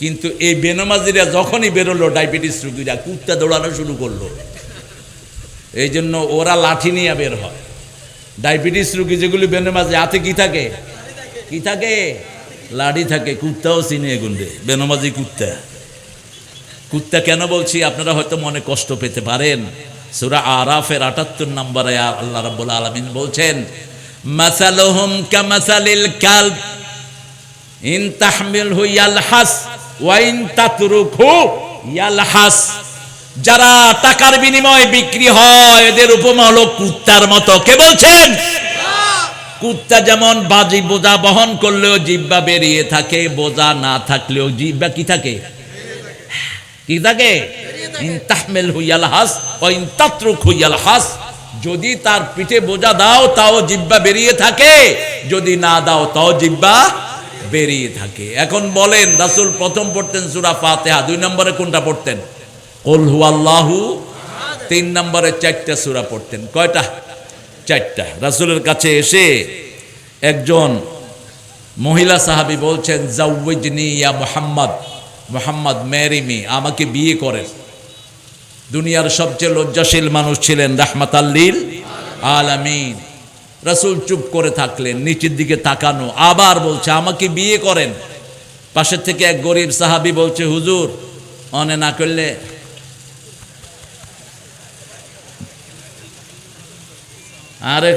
কিন্তু এই বেনমাজিরা যখনই বেরোলো ডায়াবেটিস রুগীরা কুত্তা দৌড়ানো শুরু করল। এই জন্য ওরা লাঠি নিয়ে বের হয়। ডায়াবেটিস রুগী যেগুলি বেনমাজি, হাতে কি থাকে? কি থাকে? লাঠি থাকে, কুত্তাও চিনে গুন্ডে, বেনমাজি কুত্তা। কুত্তা কেন বলছি? আপনারা হয়তো মনে কষ্ট পেতে পারেন। সুরা আরাফের আটাত্তর নম্বরে আল্লাহ রাব্বুল আলামিন বলছেন, মাসালুহুম কামাসালিল কালব, ইন তাহমিলহু ইয়ালহাস। ওয়া ইন ইয়ালহাস যারা টাকার বিনিময়ে বিক্রি হয়, এদের উপমা হলো কুত্তার মতো। কে বলছেন? কুত্তা যেমন বাজি বোঝা বহন করলেও জিব্বা বেরিয়ে থাকে বোঝা না থাকলেও জিব্বা কি থাকে? কি থাকে? ইন তাহমেল হুইয়াল হাস ও ইন তাত্রুক হুইয়াল হাস। যদি তার পিঠে বোঝা দাও, তাও জিব্বা বেরিয়ে থাকে। যদি না দাও, তাও জিব্বা বেরিয়ে থাকে। এখন বলেন, রাসুল প্রথম পড়তেন সূরা ফাতিহা, দুই নম্বরে কোনটা পড়তেন? কুল হুয়াল্লাহু, তিন নম্বরে চারটা সূরা পড়তেন। কয়টা? চারটা। রাসূলের কাছে এসে একজন মহিলা সাহাবি বলছেন জাউজনি ইয়া মুহাম্মদ, মোহাম্মদ মেরিমি আমাকে বিয়ে করেন। দুনিয়ার সবচেয়ে লজ্জাশীল মানুষ ছিলেন রাহমাত আল্লিল আলামিন। রাসূল চুপ করে থাকলেন, নিচের দিকে তাকানো। আবার বলছে, আমাকে বিয়ে করেন। পাশের থেকে এক গরিব সাহাবী বলছে, হুজুর, অনে না করলে আরে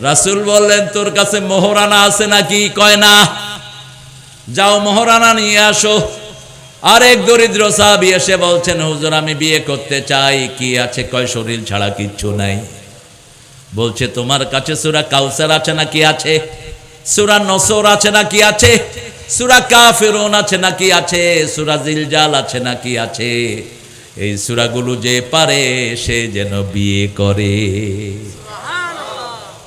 রাসূল বললেন, তোর কাছে মোহরানা আছে নাকি? কয়, না। যাও মোহরানা নিয়ে আসো। আরেক দরিদ্র সাহাবী এসে বলছেন হুজুর আমি বিয়ে করতে চাই কি আছে? কয় শরীর ছাড়া কিচ্ছু নাই। বলছে তোমার কাছে সুরা কাউসার আছে নাকি আছে? সুরা নসর আছে নাকি আছে? সুরা কাফিরুন আছে নাকি আছে? সুরা জিলজাল আছে নাকি আছে? এই সুরাগুলো যে পারে সে যেন বিয়ে করে।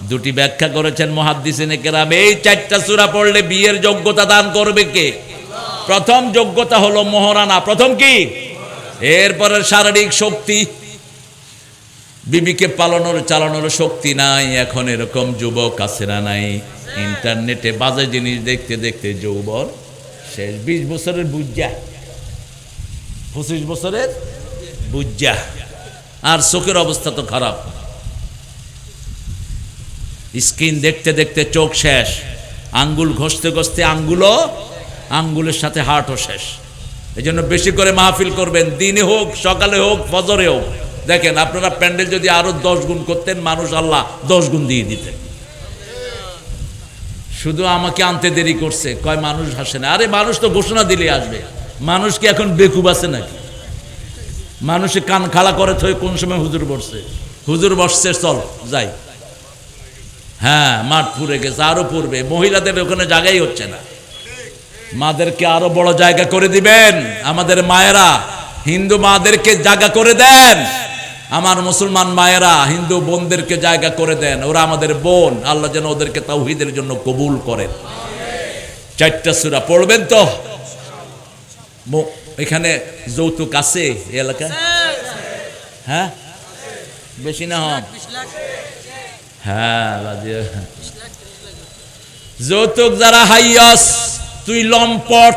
দুটি ব্যাখ্যা করেছেন মহাদ্দিসিনে কেরাম এই চারটা সূরা পড়লে বিয়ের যোগ্যতা দান করবে কে? প্রথম যোগ্যতা হলো মোহরানা। প্রথম কি? এরপরে শারীরিক শক্তি। বিবিকে পালানোর, চালানোর শক্তি নাই। এখন এরকম যুবক আছে না নাই? ইন্টারনেটে বাজে জিনিস দেখতে দেখতে যৌবন শেষ। বিশ বছরের বুজ্জা। পঁচিশ বছরের বুজ্জা। আর চোখের অবস্থা তো খারাপ। স্ক্রিন দেখতে দেখতে চোখ শেষ। আঙ্গুল ঘষতে ঘষতে আঙ্গুলও আঙ্গুলের সাথে হার্টও শেষ। এই জন্য বেশি করে মাহফিল করবেন, দিনে হোক, সকালে হোক, ফজরে হোক। দেখেন, আপনারা প্যান্ডেল যদি আরও দশ গুণ করতেন, মানুষ আল্লাহ দশ গুণ দিয়ে দিতেন। শুধু আমাকে আনতে দেরি করছে, কয় মানুষ হাসে না। আরে, মানুষ তো ঘোষণা দিলে আসবে। মানুষ কি এখন বেকুব আছে নাকি? মানুষে কান খালা করে থয়ে কোন সময় হুজুর বসছে? হুজুর বসছে, চল, যাই। হ্যাঁ মাঠ পুড়ে গেছে, আরও পূর্বে মহিলাদের ওখানে জায়গাই হচ্ছে না। মাদেরকে আরও বড় জায়গা করে দিবেন। আমাদের মায়েরা হিন্দু মাদেরকে জায়গা করে দেন। আমার মুসলমান মায়েরা হিন্দু বোনদেরকে জায়গা করে দেন। ওরা আমাদের বোন। আল্লাহ যেন ওদেরকে তাওহিদের জন্য কবুল করেন। চারটা সুরা পড়বেন তো? এখানে যৌতুক আছে এলাকায়? হ্যাঁ? বেশি না হন হ্যাঁ যৌতুক যারা হাইয়স তুই লম্পট।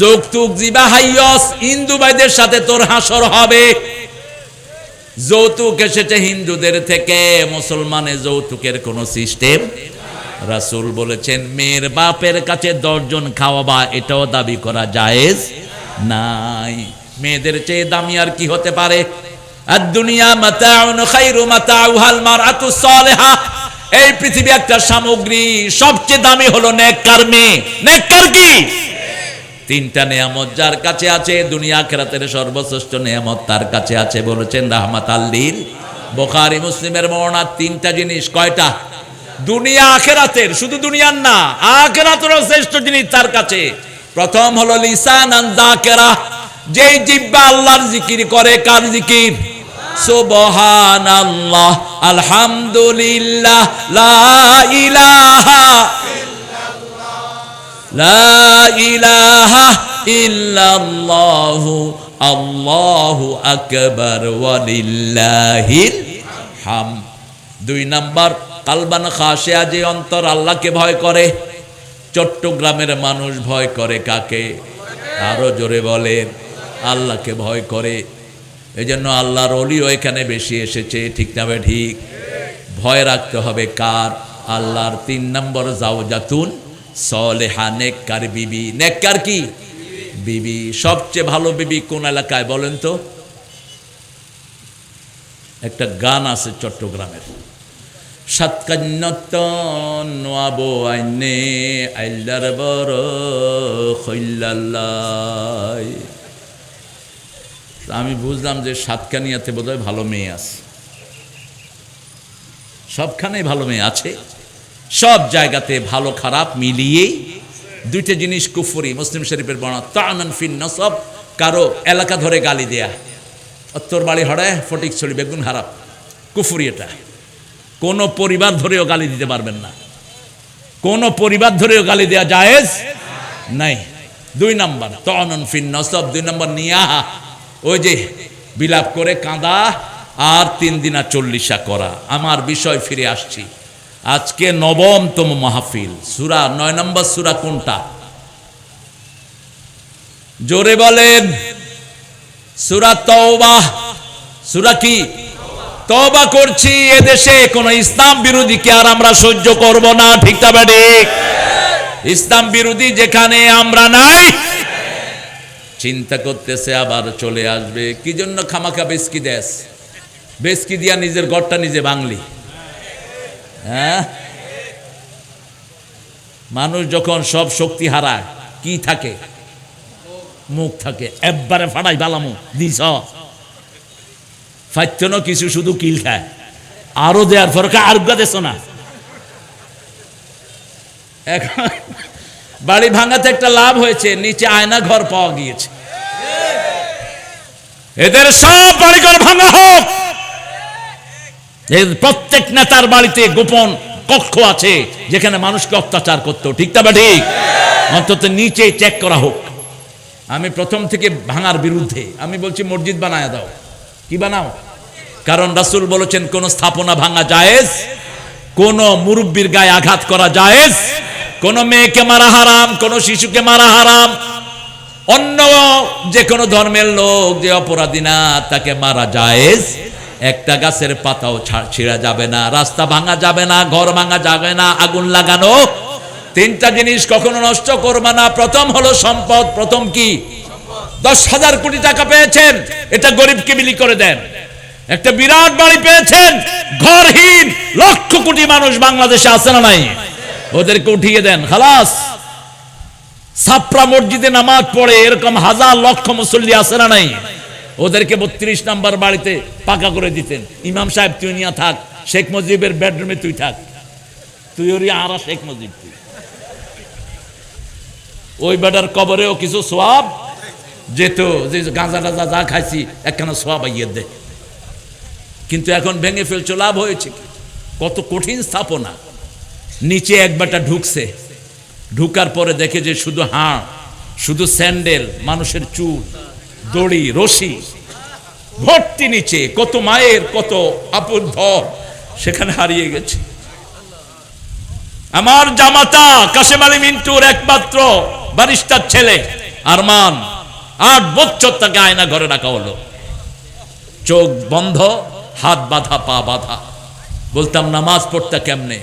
যৌতুক জিবা হাইয়স, হিন্দু ভাইদের সাথে তোর হাসর হবে। যৌতুক এসেছে হিন্দুদের থেকে মুসলমানের যৌতুকের কোনো সিস্টেম রাসূল বলেছেন, মেয়ের বাপের কাছে দশজন খাওয়াবা, এটাও দাবি করা জায়েজ নাই। মেয়েদের চেয়ে দামি আর কি হতে পারে? আর দুনিয়া মাতাউন খাইরু মাতাউহাল মারআতু সালেহা। এই পৃথিবী একটা সামগ্রী, সবচেয়ে দামি হলো নেককার মেয়ে। নেককার কি? তিনটা নেয়ামত যার কাছে আছে, দুনিয়া খেরাতের সর্বশ্রেষ্ঠ নেয়ামত তার কাছে আছে, বলেছেন রাহমাত আল্লিল বোখারি, মুসলিমের বর্ণনা তিনটা জিনিস, কয়টা? দুনিয়া আখেরাতের, শুধু দুনিয়ার না, আখেরাতেরও শ্রেষ্ঠ জিনিস তার কাছে। প্রথম হলো লিসান আন্দাকেরা যেই জিব্বা আল্লাহর জিকির করে কার জিকির? সুবহানাল্লাহ, আলহামদুলিল্লাহ, লা ইলাহা লা ইলাহা ইল্লাল্লাহু, আল্লাহু আকবার, ওয়ালিল্লাহিল হাম। দুই নাম্বার, কালবান খাসিয়া যে অন্তর আল্লাহকে ভয় করে, চট্টগ্রামের মানুষ ভয় করে কাকে? আরও জোরে বলেন, আল্লাহকে ভয় করে। এই জন্য আল্লাহর অলিও এখানে বেশি এসেছে, ঠিক না ঠিক? ভয় রাখতে হবে কার? আল্লাহর তিন নম্বর জাউজাতুন সলেহা, নেককার বিবি। নেককার কি? বিবি। সবচেয়ে ভালো বিবি কোন এলাকায় বলেন তো? একটা গান আছে চট্টগ্রামের। সাতকান্নত নোয়াবো আইনে আইল্লার বড় আমি বুঝলাম যে সাতকানিয়াতে বোধহয় ভালো মেয়ে আছে। সবখানেই ভালো মেয়ে আছে। সব জায়গাতে ভালো খারাপ মিলিয়েই দুইটা জিনিস কুফরি, মুসলিম শরীফের বর্ণা তানান ফিন নসব, কারও এলাকা ধরে গালি দেয়া। তোর বাড়ি হড়ায় ফটিক ছড়ি বেগুন হারাপ কুফরি এটা। কোনো পরিবার ধরেও গালি দিতে পারবেন না। কোনো পরিবার ধরেও গালি দেওয়া জায়েজ নাই। দুই নাম্বার তনন ফিন নসব, দুই নম্বর নিয়াহা। ওই যে বিলাপ করে কাঁদা, আর তিন দিনা চল্লিশা করা। আমার বিষয় ফিরে আসছি। আজকে নবমতম মাহফিল। সুরা, নয় নম্বর সুরা কোনটা? জোরে বলেন। সুরা তওবা। সুরা কি? তবা করছি, এদেশে কোন ইসলাম বিরোধীকে আর আমরা সহ্য করব না, ঠিক ঠিক? ইসলাম বিরোধী যেখানে আমরা নাই চিন্তা করতেছে, আবার চলে আসবে। কি জন্য খামাখা বেসকি দেশ? বেসকি দিয়া নিজের গড়টা নিজে বাংলি হ্যাঁ? মানুষ যখন সব শক্তি হারায়, কি থাকে? মুখ থাকে। একবারে ফাড়াই বালামু, দিস। ফাইত্যনো কিছু শুধু কিল খায়। আরও দেওয়ার পর আর দেশ না। এখন বাড়ি ভাঙাতে একটা লাভ হয়েছে, নিচে আয়না ঘর পাওয়া গিয়েছে। এদের সব বাড়িঘর ভাঙা হোক। প্রত্যেক নেতার বাড়িতে গোপন কক্ষ আছে, যেখানে মানুষকে অত্যাচার করতো ঠিক তা বা ঠিক? অন্তত নিচে চেক করা হোক। আমি প্রথম থেকে ভাঙার বিরুদ্ধে, আমি বলছি মসজিদ বানায় দাও। কি বানাও? কারণ রাসুল বলেছেন, কোন স্থাপনা ভাঙা জায়েজ, কোন মুরব্বীর গায়ে আঘাত করা জায়েজ কোন মেয়েকে মারা হারাম, কোন শিশুকে মারা হারাম। অন্য যে কোনো ধর্মের লোক যে অপরাধী না, তাকে মারা জায়েজ। একটা গাছের পাতাও ছিঁড়া যাবে না, রাস্তা ভাঙা যাবে না, ঘর ভাঙা যাবে না, আগুন লাগানো। তিনটা জিনিস কখনো নষ্ট করবে না। প্রথম হলো সম্পদ, প্রথম কি? দশ হাজার কোটি টাকা পেয়েছেন, এটা গরিবকে বিলি করে দেন। একটা বিরাট বাড়ি পেয়েছেন, ঘরহীন লক্ষ কোটি মানুষ বাংলাদেশে আছে না নাই? ওদেরকে উঠিয়ে দেন। খালাস সাপরা মসজিদে নামাজ পড়ে এরকম হাজার লক্ষ মুসল্লি আছে না নাই? ওদেরকে বত্রিশ নাম্বার বাড়িতে পাকা করে দিতেন। ইমাম সাহেব, তুই নিয়ে থাক, শেখ মুজিবের বেডরুমে তুই থাক। তুই ওরই আরা শেখ মুজিব তুই। ওই বেটার কবরেও কিছু সোয়াব? যেত, যে গাঁজা টাজা যা খাইছি, একখানা সোয়াব আইয়ে দে। কিন্তু এখন ভেঙে ফেলছো, লাভ হয়েছে কত কঠিন স্থাপনা। নিচে এক বেটা ঢুকছে। ঢুকার পরে দেখে যে শুধু হাড়, শুধু স্যান্ডেল, মানুষের চুল, দড়ি, রশি, ভর্তি নিচে, কত মায়ের, কত আপন ধর, সেখানে হারিয়ে গেছে। আমার জামাতা কাশেম আলী মিন্টুর একমাত্র বারিস্টার ছেলে, আরমান, আট বছর তাকে আয়না ঘরে রাখা হলো। চোখ বন্ধ, হাত বাঁধা, পা বাঁধা। বলতাম, নামাজ পড়তে কেমনে?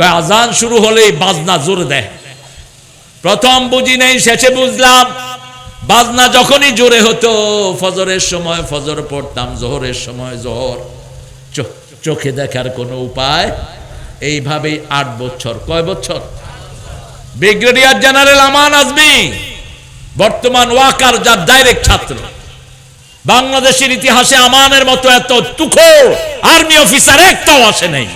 আজান শুরু হলেই বাজনা জোর দেয়। প্রথম বুঝি নেই, শেষে বুঝলাম, বাজনা যখনই জোরে হতো, ফজরের সময় ফজর পড়তাম, জোহরের সময় জোহর। চোখে দেখার কোনো উপায়? এইভাবেই আট বছর। কয় বছর? ব্রিগেডিয়ার জেনারেল আমান আজমি, বর্তমান ওয়াকার যার ডাইরেক্ট ছাত্র। বাংলাদেশের ইতিহাসে আমানের মতো এত তুখো আর্মি অফিসার একটাও আসে নাই।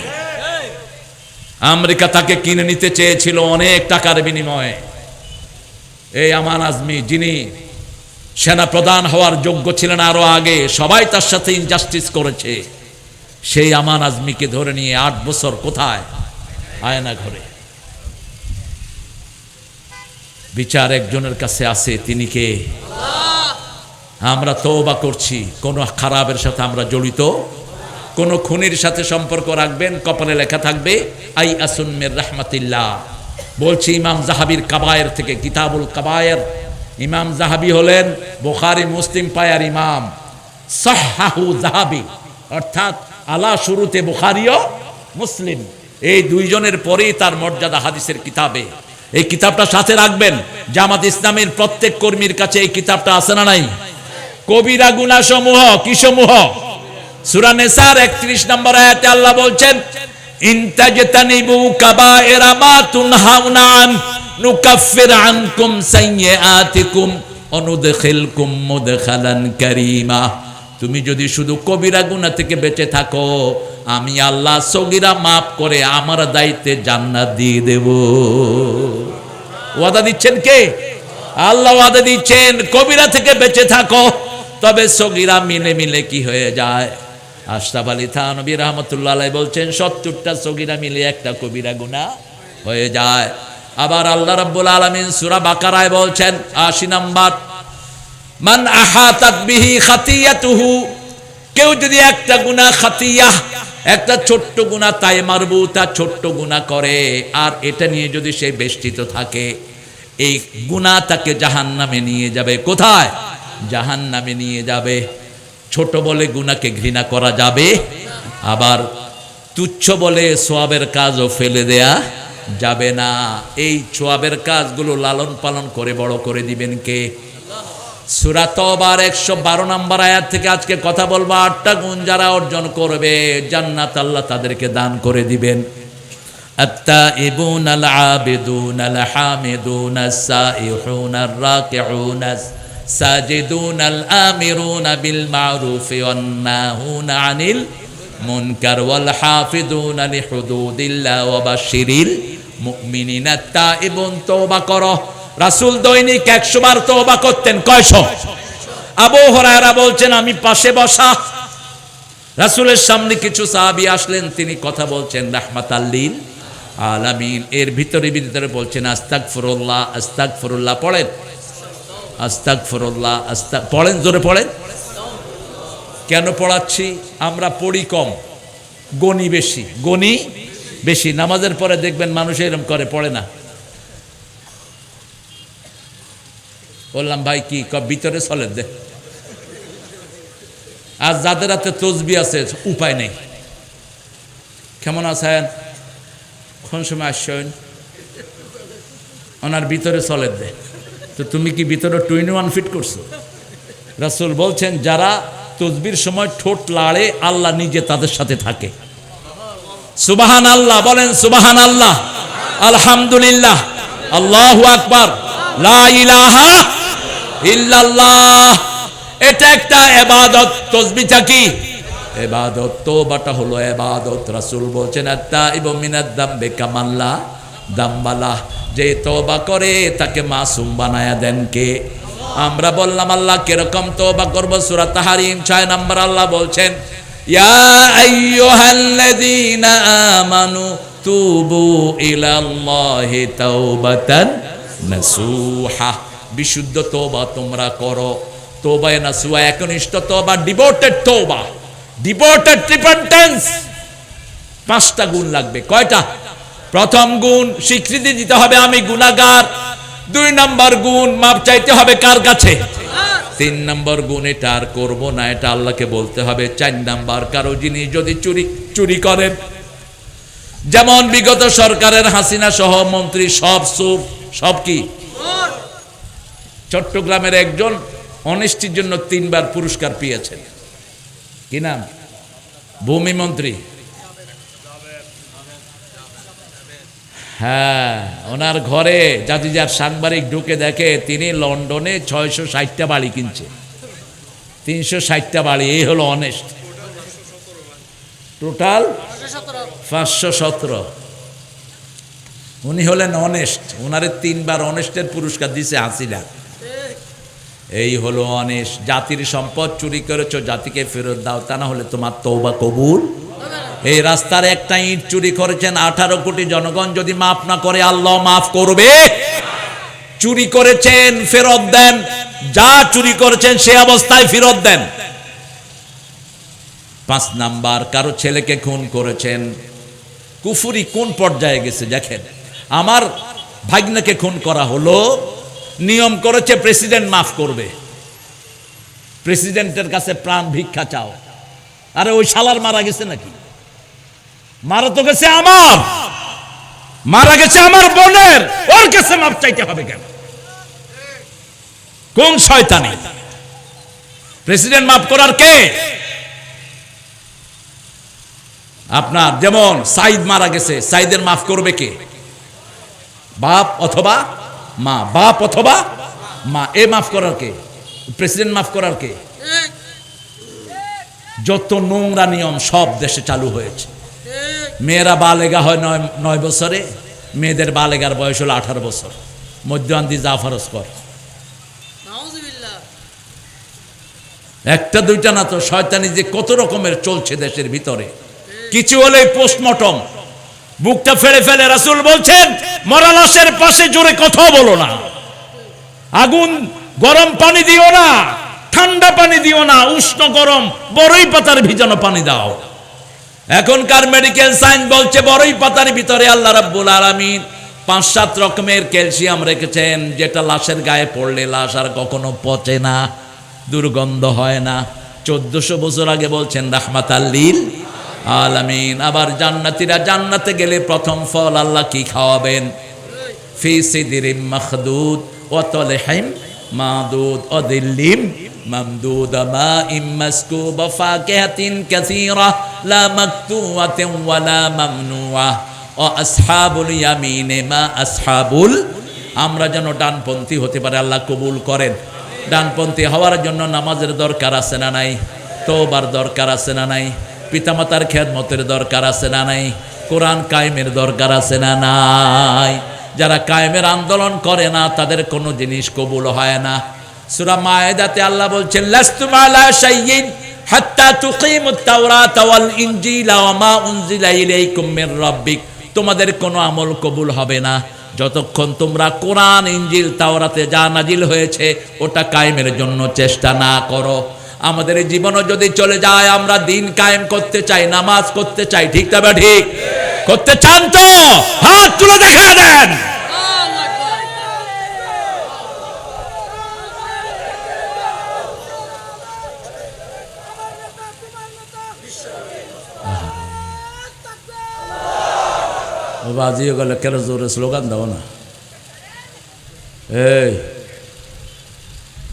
আমেরিকা তাকে কিনে নিতে চেয়েছিল অনেক টাকার বিনিময়ে। এই আমান আজমি, যিনি সেনা প্রধান হওয়ার যোগ্য ছিলেন আরও আগে, সবাই তার সাথে ইনজাস্টিস করেছে। সেই আমান আজমিকে ধরে নিয়ে আট বছর কোথায়? আয়না ঘরে বিচার একজনের কাছে আছে, তিনি কে? আমরা তওবা করছি, কোন খারাপের সাথে আমরা জড়িত কোন খুনির সাথে সম্পর্ক রাখবেন, কপালে লেখা থাকবে, আই আসুন্মের রাহমাতিল্লাহ। বলছি ইমাম জাহাবির কাবায়ের থেকে, কিতাবুল কাবায়ের। ইমাম জাহাবি হলেন বোখারি, মুসলিম পায়ার ইমাম। সাহাহু জাহাবি, অর্থাৎ আলা শুরুতে বুখারিও মুসলিম। এই দুইজনের পরেই তার মর্যাদা হাদিসের কিতাবে। এই কিতাবটা সাথে রাখবেন, জামাত ইসলামের প্রত্যেক কর্মীর কাছে এই কিতাবটা আছে না নাই? কবিরা গুনা সমূহ কি সমূহ সূরা নেসার 31 নম্বর আয়াতে আল্লাহ বলছেন ইনতাজতানিবু কাবায়রা মা তুনহাউনা নুকাফির আনকুম সাইয়্যাতিকুম অনুদখিলকুম মুদখালান কারীমা। তুমি যদি শুধু কবিরা গুনাহ থেকে বেঁচে থাকো, আমি আল্লাহ সগিরা মাফ করে আমার দায়িত্বে জান্নাত দিয়ে দেব। ওয়াদা দিচ্ছেন কে? আল্লাহ ওয়াদা দিচ্ছেন, কবিরা থেকে বেঁচে থাকো, তবে সগিরা মিলে মিলে কি হয়ে যায়? আশরাফ আলী থানবী রহমতুল্লাহ বলছেন, সত্তরটা সগীরা মিলে একটা কবিরা গুণা হয়ে যায়। আবার আল্লাহ রাব্বুল আলামিন সূরা বাকারায় বলছেন, আশি নাম্বার, মান আহাতাত কেউ যদি একটা গুনাহ খাতিয়া একটা ছোট্ট গুনাহ তাই মারবু তার ছোট্ট গুনাহ করে, আর এটা নিয়ে যদি সে বেষ্টিত থাকে, এই গুনাহ তাকে জাহান্নামে নিয়ে যাবে। কোথায়? জাহান্নামে নিয়ে যাবে। ছোট বলে গুনাকে ঘৃণা করা যাবে আবার তুচ্ছ বলে সোয়াবের কাজও ফেলে দেয়া যাবে না এই সোয়াবের কাজগুলো লালন পালন করে বড় করে দিবেন কে সুরা তবার একশো বারো নম্বর আয়াত থেকে আজকে কথা বলবো আটটা গুণ যারা অর্জন করবে জান্নাত আল্লাহ তাদেরকে দান করে দিবেন التائبون العابدون الحامدون السائحون الراكعون বিল আনিল মুনকার ওয়াল ওয়া বাশিরিল মুমিনিনা তাইবুন, তওবা করো। রাসূল দৈনিক 100 বার তওবা করতেন, কয়শো? আবু হুরায়রা বলছেন, আমি পাশে বসা। রাসূলের সামনে কিছু সাহাবী আসলেন, তিনি কথা বলছেন রাহমাতাল্লিল আলামিন। এর ভিতরে ভিতরে বলছেন, আস্তাগফিরুল্লাহ আস্তাগফিরুল্লাহ। পড়েন। আস্তাক ফরুল্লাহ আস্তাক পড়েন, জোরে পড়েন। কেন পড়াচ্ছি? আমরা পড়ি কম, গণি বেশি গণি বেশি। নামাজের পরে দেখবেন মানুষ এরম করে, পড়ে না। বললাম, ভাই, কি ভিতরে চলে দে। আর যাদের হাতে তসবি আছে, উপায় নেই। কেমন আছেন? কোন সময় আসছেন? ওনার ভিতরে চলে দে। তো তুমি কি ভিতরে টুইন ওয়ান ফিট করছ? রাসুল বলছেন, যারা তসবির সময় ঠোঁট লাড়ে, আল্লাহ নিজে তাদের সাথে থাকে। সুবাহান আল্লাহ বলেন সুবাহান আল্লাহ আলহামদুলিল্লাহ। আল্লাহ আকবার। এটা একটা এবাদত। তসবিটা কি এবাদত তো বাটা হলো এবাদত। রাসূল বলছেন আত্তা এবং মিনাদ দাম্বে কামাল্লা। দাম্বালা, যে তোবা করে তাকে মাসুম বানায়া দেন কে? আমরা বললাম, আল্লাহ কীরকম তোবা করব? সূরা তাহারিম 6 নাম্বার আল্লাহ বলছেন, ইয়া আইয়ুহাল্লাযীনা আমানু তুবু ইলাল্লাহি তাওবাতান নাসুহা। বিশুদ্ধ তোবা তোমরা করো। তোবায় নাসুয়া একনিষ্ঠ তোবা ডিভোটেড তোবা ডিভোটেড রিপেন্টেন্স পাঁচটা গুণ লাগবে। কয়টা? প্রথম গুণ স্বীকৃতি দিতে হবে আমি গুনাহগার দুই নম্বর গুণ মাপ চাইতে হবে কার কাছে? তিন নম্বর গুণ, এটা আর করব না, এটা আল্লাহকে বলতে হবে। চার নাম্বার, কারও জিনিস যদি চুরি চুরি করেন। যেমন বিগত সরকারের হাসিনা সহ মন্ত্রী সব সুপ সব কি? চট্টগ্রামের একজন অনেস্টির জন্য তিনবার পুরস্কার পেয়েছেন। কি নাম? ভূমি হ্যাঁ ওনার ঘরে জাতি যার সাংবাদিক ঢুকে দেখে তিনি লন্ডনে ছয়শো ষাটটা বাড়ি কিনছে। তিনশো ষাটটা বাড়ি, এই হলো অনেস্ট টোটাল পাঁচশো সতেরো। উনি হলেন অনেস্ট ওনারে তিনবার অনেস্টের পুরস্কার দিছে হাসিনা। এই হলো অনেস্ট জাতির সম্পদ চুরি করেছ, জাতিকে ফেরত দাও, তা না হলে তোমার তৌবা কবুল। এই রাস্তার একটা ইট চুরি করেছেন আঠারো কোটি জনগণ, যদি মাফ না করে আল্লাহ মাফ করবে। চুরি করেছেন, ফেরত দেন। যা চুরি করেছেন, সে অবস্থায় ফেরত দেন। পাঁচ নাম্বার, কারও ছেলেকে খুন করেছেন। কুফুরি কোন পর্যায়ে গেছে, দেখেন। আমার ভাগ্নাকে খুন করা হলো, নিয়ম করেছে, প্রেসিডেন্ট মাফ করবে। প্রেসিডেন্টের কাছে প্রাণ ভিক্ষা চাও। আরে ওই শালার মারা গেছে নাকি? মারা তো গেছে আমার। মারা গেছে আমার বোনের। ওর কাছে মাপ চাইতে হবে কেন? কোন শয়তানি? প্রেসিডেন্ট মাফ করার কে? আপনার যেমন সাইদ মারা গেছে, সাইদের মাফ করবে কে? বাপ অথবা মা? বাপ অথবা মা? এ মাফ করার কে? প্রেসিডেন্ট মাফ করার কে? যত নোংরা নিয়ম সব দেশে চালু হয়েছে। মেয়েরা বালেগা হয় নয় নয় বছরে, মেয়েদের বালেগার বয়স হলো আঠারো বছর। মধ্যান্তি জাফারস কর একটা, দুইটা না তো, শয়তানি যে কত রকমের চলছে দেশের ভিতরে। কিছু হলেই পোস্টমর্টম বুকটা ফেলে ফেলে রাসুল বলছেন, মরা লাশের পাশে জোরে কথা বলো না। আগুন, গরম পানি দিও না। ঠান্ডা পানি দিও না, উষ্ণ গরম বড়ই পাতার ভিজানো পানি দাও। এখনকার মেডিকেল সায়েন্স বলছে বড়ই পাতার ভিতরে আল্লাহ রাব্বুল আলামিন পাঁচ সাত রকমের ক্যালসিয়াম রেখেছেন, যেটা লাশের গায়ে পড়লে লাশ আর কখনো পচে না, দুর্গন্ধ হয় না। চোদ্দশো বছর আগে বলছেন রাহমাত আল্লিল আলামিন। আবার জান্নাতিরা জান্নাতে গেলে প্রথম ফল আল্লাহ কি খাওয়াবেন? ফি সিদরিম মখদুদ ও তলহিম মাদুদ ও দিল্লিম ممدود ماء مسكوب فاكهة كثيرة لا مقطوعة ولا ممنوعة وأصحاب اليمين ما أصحاب ال- আমরা যেন ডানপন্থী হতে পারে আল্লাহ কবুল করেন ডানপন্থী হওয়ার জন্য নামাজের দরকার আছে না নাই তোবার দরকার আছে না নাই পিতামাতার খেদমতের দরকার আছে না নাই কোরআন কায়েমের দরকার আছে না নাই যারা কায়েমের আন্দোলন করে না তাদের কোনো জিনিস কবুল হয় না সূরা মায়েদাতে আল্লাহ বলছেন শাইইন হাত্তা তাওরাত ওয়াল ইনজিলা ওয়া মা উনজিলা ইলাইকুম মির রাব্বিক। তোমাদের কোনো আমল কবুল হবে না। যতক্ষণ তোমরা কোরআন ইঞ্জিল তাওরাতে যা নাজিল হয়েছে, ওটা কায়েমের জন্য চেষ্টা না করো। আমাদের জীবনও যদি চলে যায়, আমরা দিন কায়েম করতে চাই, নামাজ করতে চাই, ঠিক তবে ঠিক? করতে চান তো? হাত তুলে দেখা দেন। বাজিয়ে গেলে কেন জোরে স্লোগান দাও না? এই,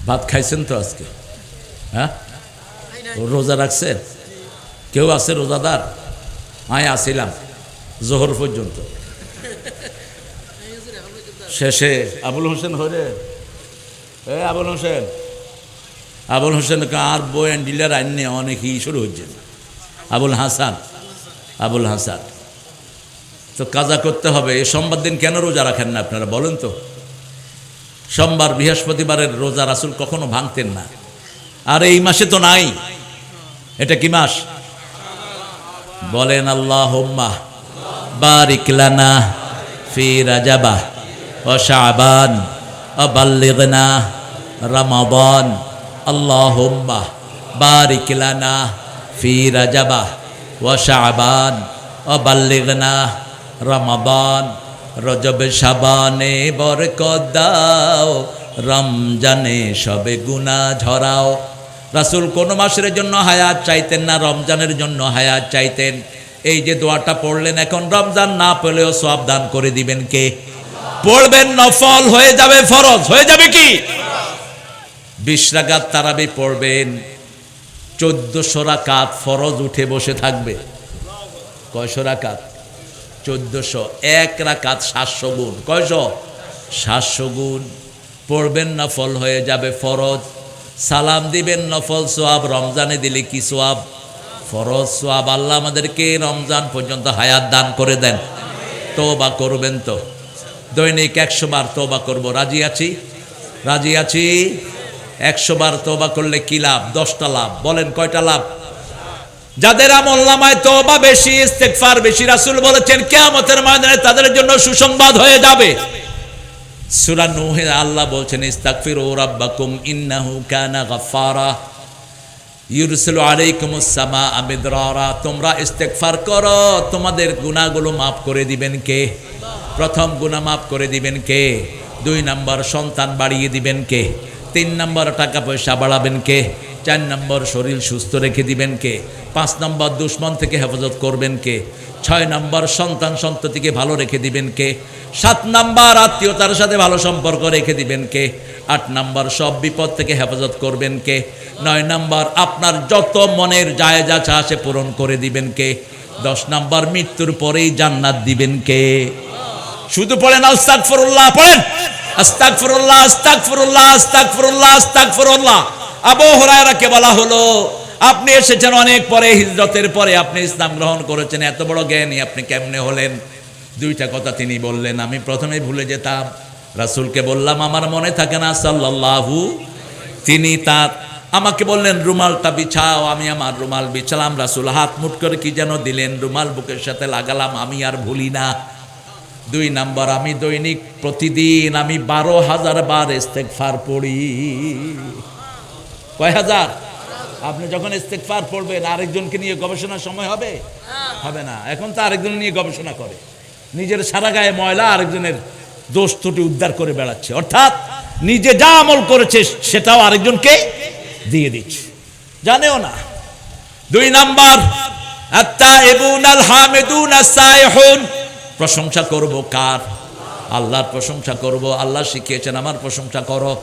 ভাত খাইছেন তো আজকে? হ্যাঁ? রোজা রাখছেন? কেউ আছে রোজাদার? আমি আসিলাম, জোহর পর্যন্ত। শেষে আবুল হোসেন হরে এ, আবুল হোসেন আবুল হোসেন আর বই ডিলার আইনে অনেক ই শুরু হচ্ছে আবুল হাসান আবুল হাসান। তো কাজা করতে হবে। এই সোমবার দিন কেন রোজা রাখেন না আপনারা বলেন তো? সোমবার বৃহস্পতিবারের রোজা রাসুল কখনো ভাঙতেন না। আর এই মাসে তো নাই। এটা কি মাস? বলেন আল্লাহ বারিক লানা ফি রাজাবা ও বারিক লানা ফি ও বাল্লিগনা রমাবান রজব সাবানে বরকত দাও, রমজানে সবে গুনাহ ঝরাও। রাসূল কোন মাসের জন্য হায়াত চাইতেন না, রমজানের জন্য হায়াত চাইতেন। এই যে দোয়াটা পড়লেন এখন, রমজান না পেলেও সব দান করে দিবেন কে? পড়বেন, নফল হয়ে যাবে, ফরজ হয়ে যাবে কি? বিশ রাকাত তারাবি পড়বেন, চোদ্দশো রাকাত ফরজ উঠে বসে থাকবে। কয়শো রাকাত? চোদ্দশো এক রাকাত সাতশো গুণ। কয়শো? সাতশো গুণ। পড়বেন নফল হয়ে যাবে ফরজ। সালাম দিবেন নফল সোয়াব, রমজানে দিলে কি সোয়াব? ফরজ সোয়াব। আল্লাহ আমাদেরকে রমজান পর্যন্ত হায়াত দান করে দেন। তো বা করবেন তো। দৈনিক একশো বার তোবা করব। রাজি আছি? রাজি আছি? একশো বার তোবা করলে কি লাভ? দশটা লাভ। বলেন কয়টা লাভ? যাদের আমল নামায় বেশি, ইস্তেগফার বেশি, রাসূল বলেছেন, কিয়ামতের ময়দানে তাদের জন্য সুসংবাদ হয়ে যাবে। সূরা নূহে আল্লাহ বলছেন, ইস্তাগফিরু রাব্বাকুম ইন্নাহু কানা আমিদরা তোমরা ইস্তেকফার করো, তোমাদের গুণাগুলো মাফ করে দিবেন কে? প্রথম গুণা মাফ করে দিবেন কে? দুই নম্বর সন্তান বাড়িয়ে দিবেন কে? তিন নম্বর টাকা পয়সা বাড়াবেন কে? চার নম্বর শরীর সুস্থ রেখে দিবেন কে? পাঁচ নম্বর দুশ্মন থেকে হেফাজত করবেন কে? ছয় নম্বর সন্তান সন্ততিকে ভালো রেখে দিবেন কে? সাত নম্বর আত্মীয়তার সাথে ভালো সম্পর্ক রেখে দিবেন কে? আট নম্বর সব বিপদ থেকে হেফাজত করবেন কে? নয় নম্বর আপনার যত মনের জায়গা আছে পূরণ করে দিবেন কে? দশ নম্বর মৃত্যুর পরেই জান্নাত দিবেন কে? শুধু পড়েন, আস্তাগফিরুল্লাহ পড়েন। আস্তাগফিরুল্লাহ আস্তাগফিরুল্লাহ আস্তাগফিরুল্লাহ আস্তাগফিরুল্লাহ। আবু হুরায়রাকে বলা হলো, আপনি এসেছেন অনেক পরে, হিজরতের পরে আপনি ইসলাম গ্রহণ করেছেন, এত বড় জ্ঞানী, আপনি কেমনে হলেন? দুইটা কথা তিনি বললেন, আমি প্রথমে ভুলে যেতাম, রাসূলকে বললাম, আমার মনে থাকে না সাল্লাল্লাহু, তিনি তার, আমাকে বললেন, রুমালটা বিছাও, আমি আমার রুমাল বিছালাম। রাসূল হাত মুট করে কি যেন দিলেন, রুমাল বুকের সাথে লাগালাম, আমি আর ভুলি না। দুই নাম্বার, আমি দৈনিক প্রতিদিন আমি বারো হাজার বার ইস্তেকফার পড়ি। কয় হাজার? আপনি যখন ইস্তেকফার পড়বেন, আরেকজনকে নিয়ে গবেষণার সময় হবে? হবে না। এখন তো আরেকজন নিয়ে গবেষণা করে। নিজের সারা গায়ে ময়লা আরেকজনের দোষ ত্রুটি উদ্ধার করে বেড়াচ্ছে। অর্থাৎ নিজে যা আমল করেছে, সেটাও আরেকজনকে দিয়ে দিচ্ছে। জানেও না। দুই নাম্বার প্রশংসা করব কার? আল্লাহর প্রশংসা করব। আল্লাহ শিখিয়েছেন, আমার প্রশংসা করো।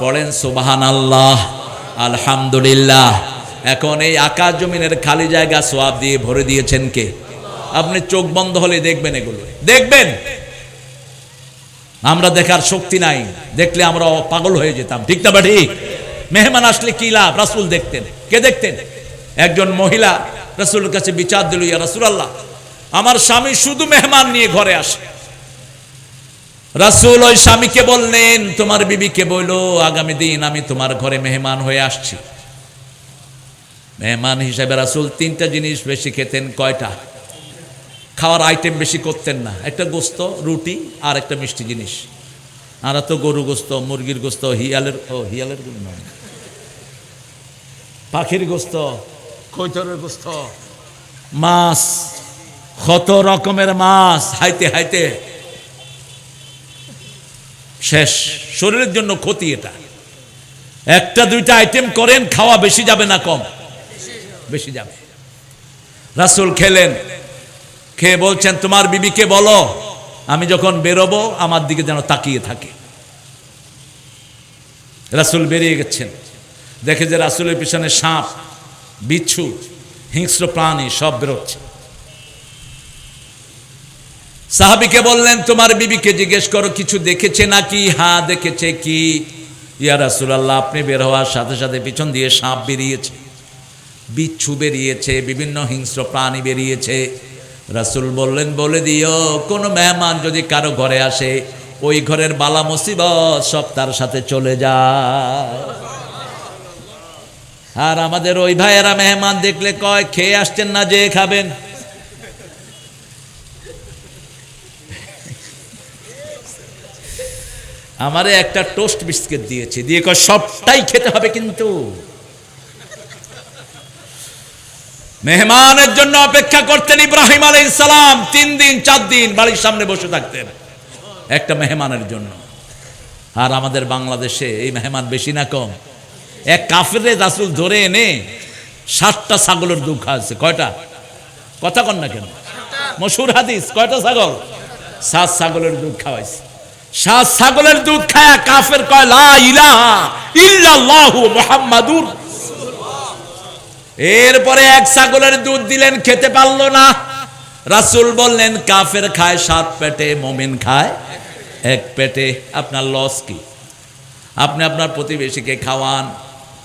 পড়েন সুবাহান আল্লাহ আলহামদুলিল্লাহ। এখন এই আকাশ জমিনের খালি জায়গা সোয়াব দিয়ে ভরে দিয়েছেন কে? আপনি চোখ বন্ধ হলে দেখবেন এগুলো। দেখবেন? আমরা দেখার শক্তি নাই। দেখলে আমরা পাগল হয়ে যেতাম। ঠিক না বা ঠিক? মেহমান আসলে কি লাভ? রাসুল দেখতেন। কে দেখতেন? একজন মহিলা রাসুলের কাছে বিচার দিল, ইয়া রাসুল আল্লাহ আমার স্বামী শুধু মেহমান নিয়ে ঘরে আসে। রাসুল ওই স্বামীকে বললেন, তোমার বিবিকে বলল আগামী দিন আমি তোমার ঘরে মেহমান হয়ে আসছি। মেহমান হিসাবে রাসুল তিনটা জিনিস বেশি খেতেন, কয়টা? খাওয়ার আইটেম বেশি করতেন না। একটা গোস্ত, রুটি, আর একটা মিষ্টি জিনিস। আর তো গরু গোস্ত, মুরগির গোস্ত, হিয়ালের, ও, হিয়ালের গরু নয় পাখির গোস্ত, কৈতরের গোস্ত, মাছ, কত রকমের মাছ, হাইতে হাইতে। শেষ। শরীরের জন্য ক্ষতি এটা। একটা, দুইটা আইটেম করেন, খাওয়া বেশি যাবে না কম? বেশি যাবে। রাসুল খেলেন। খেয়ে বলছেন, তোমার বিবিকে বলো, আমি যখন বেরোবো, আমার দিকে যেন তাকিয়ে থাকে। রাসুল বেরিয়ে গেছেন। দেখে যে রাসুলের পিছনে সাপ, বিচ্ছু, হিংস্র প্রাণী সব বেরোচ্ছে। সাহাবিকে বললেন, তোমার বিবিকে জিজ্ঞেস করো, কিছু দেখেছে নাকি? হ্যাঁ দেখেছে কি? ইয়া রাসুলাল্লাহ, আপনি বের হওয়ার সাথে সাথে পিছন দিয়ে সাপ বেরিয়েছে, বিচ্ছু বেরিয়েছে, বিভিন্ন হিংস্র প্রাণী বেরিয়েছে। রাসুল বললেন, বলে দিও, কোনো মেহমান যদি কারও ঘরে আসে, ওই ঘরের বালা মুসিবত সব তার সাথে চলে যায়। আর আমাদের ওই ভাইয়েরা মেহমান দেখলে কয়, খেয়ে আসছেন না যে খাবেন? আমারে একটা টোস্ট বিস্কিট দিয়েছে। দিয়ে কয় সবটাই খেতে হবে কিন্তু। মেহমানের জন্য অপেক্ষা করতেন ইব্রাহিম আলাইহিস সালাম। তিন দিন চার দিন বাড়ির সামনে বসে থাকতেন। একটা মেহমানের জন্য। আর আমাদের বাংলাদেশে এই মেহমান বেশি না কম। এক কাফেরে রাসুল ধরে এনে সাতটা ছাগলের দুধ খাওয়াচ্ছে। কয়টা? কথা কন না কেন? মশুর হাদিস কয়টা ছাগল? সাত ছাগলের দুধ খাওয়াইছে। ছাগলের দুধ খায়া কাফের কয় এরপরে এক ছাগলের দুধ দিলেন, খেতে পারল না। রাসুল বললেন, কাফের খায় সাত পেটে, মমিন খায় এক পেটে। আপনার লস কি? আপনি আপনার প্রতিবেশীকে খাওয়ান।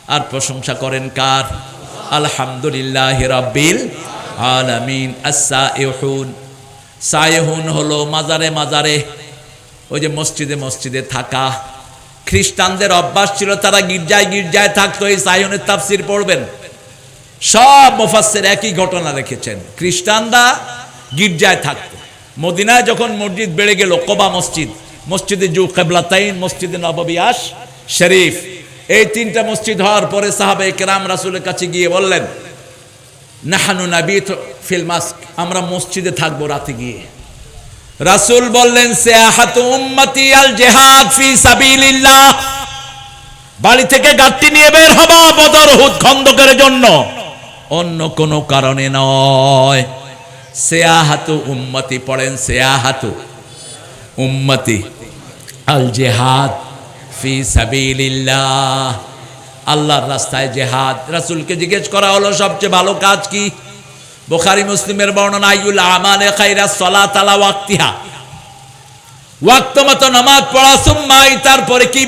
আর প্রশংসা করেন কার? আলহামদুলিল্লাহ রাব্বিল আলামিন। আসাইহুন সাইহুন হলো মাজারে মাজারে ওই যে মসজিদে মসজিদে থাকা খ্রিস্টানদের অভ্যাস ছিল, তারা গির্জায় গির্জায় থাকতো, এই সাইহুনের তাফসির পড়বেন। সব মুফাসসির একই ঘটনা রেখেছেন। খ্রিস্টানরা গির্জায় থাকতো। মদিনায় যখন মসজিদ বেড়ে গেল, কোবা মসজিদ, মসজিদে জু কেবলাতাইন, মসজিদে নববিয়াস শরীফ, এই তিনটা মসজিদ হওয়ার পরে সাহাবে কেরাম রাসুলের কাছে গিয়ে বললেন, নাহানু নাবিত ফিল মাস্ক, আমরা মসজিদে থাকব রাতে গিয়ে। রাসূল বললেন, সিয়াহাতু উম্মতি আল জিহাদ ফি বাড়ি থেকে গাড়ি নিয়ে বের হবা বদর হুদ খন্দকের জন্য। অন্য কোনো কারণে নয়। সেয়াহাতু উম্মতি, পড়েন সেয়াহাতু উম্মতি আল জেহাদ ফি সাবিলিল্লাহ। আল্লাহর রাস্তায় জেহাদ। রাসূলকে জিজ্ঞেস করা হলো, সবচেয়ে ভালো কাজ কি? বুখারী মুসলিমের বর্ণনা খাইরা ওয়াক্তিহা। ওয়াক্ত তারপরে কি?